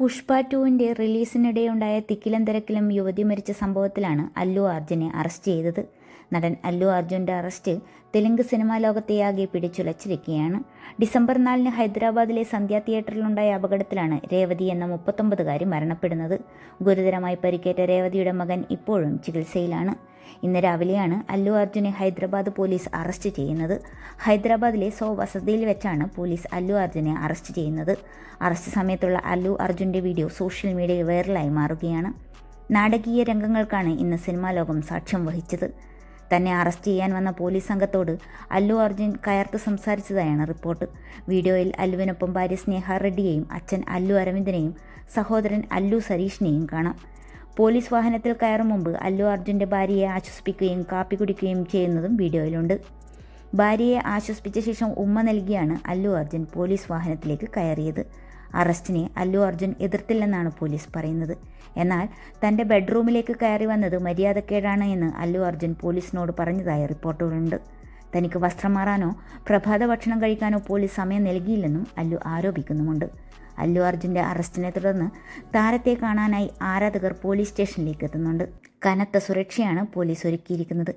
പുഷ്പ ടുവിന്റെ റിലീസിനിടെയുണ്ടായ തിക്കിലും തിരക്കിലും യുവതി മരിച്ച സംഭവത്തിലാണ് അല്ലു അർജുനെ അറസ്റ്റ് ചെയ്തത്. നടൻ അല്ലു അർജുന്റെ അറസ്റ്റ് തെലുങ്ക് സിനിമാ ലോകത്തെയാകെ പിടിച്ചുലച്ചിരിക്കുകയാണ്. ഡിസംബർ നാലിന് ഹൈദരാബാദിലെ സന്ധ്യ തിയേറ്ററിലുണ്ടായ അപകടത്തിലാണ് രേവതി എന്ന മുപ്പത്തൊമ്പതുകാരി മരണപ്പെടുന്നത്. ഗുരുതരമായി പരിക്കേറ്റ രേവതിയുടെ മകൻ ഇപ്പോഴും ചികിത്സയിലാണ്. ഇന്ന് രാവിലെയാണ് അല്ലു അർജുനെ ഹൈദരാബാദ് പോലീസ് അറസ്റ്റ് ചെയ്യുന്നത്. ഹൈദരാബാദിലെ സോ വസതിയിൽ വെച്ചാണ് പോലീസ് അല്ലു അർജുനെ അറസ്റ്റ് ചെയ്യുന്നത്. അറസ്റ്റ് സമയത്തുള്ള അല്ലു അർജുന്റെ വീഡിയോ സോഷ്യൽ മീഡിയയിൽ വൈറലായി മാറുകയാണ്. നാടകീയ രംഗങ്ങൾക്കാണ് ഇന്ന് സിനിമാ ലോകം സാക്ഷ്യം വഹിച്ചത്. തന്നെ അറസ്റ്റ് ചെയ്യാൻ വന്ന പോലീസ് സംഘത്തോട് അല്ലു അർജുൻ കയർത്ത് സംസാരിച്ചതായാണ് റിപ്പോർട്ട്. വീഡിയോയിൽ അല്ലുവിനൊപ്പം ഭാര്യ സ്നേഹ റെഡ്ഡിയെയും അച്ഛൻ അല്ലു അരവിന്ദനെയും സഹോദരൻ അല്ലു സരീഷിനെയും കാണാം. പോലീസ് വാഹനത്തിൽ കയറും മുമ്പ് അല്ലു അർജുന്റെ ഭാര്യയെ ആശ്വസിപ്പിക്കുകയും കാപ്പി കുടിക്കുകയും ചെയ്യുന്നതും വീഡിയോയിലുണ്ട്. ഭാര്യയെ ആശ്വസിപ്പിച്ച ശേഷം ഉമ്മ നൽകിയാണ് അല്ലു അർജുൻ പോലീസ് വാഹനത്തിലേക്ക് കയറിയത്. അറസ്റ്റിനെ അല്ലു അർജുൻ എതിർത്തില്ലെന്നാണ് പോലീസ് പറയുന്നത്. എന്നാൽ തന്റെ ബെഡ്റൂമിലേക്ക് കയറി വന്നത് മര്യാദക്കേടാണ് എന്ന് അല്ലു അർജുൻ പോലീസിനോട് പറഞ്ഞതായി റിപ്പോർട്ടുകളുണ്ട്. തനിക്ക് വസ്ത്രം മാറാനോ പ്രഭാത ഭക്ഷണം കഴിക്കാനോ പോലീസ് സമയം നൽകിയില്ലെന്നും അല്ലു ആരോപിക്കുന്നുമുണ്ട്. അല്ലു അർജുന്റെ അറസ്റ്റിനെ തുടർന്ന് താരത്തെ കാണാനായി ആരാധകർ പോലീസ് സ്റ്റേഷനിലേക്ക് എത്തുന്നുണ്ട്. കനത്ത സുരക്ഷയാണ് പോലീസ് ഒരുക്കിയിരിക്കുന്നത്.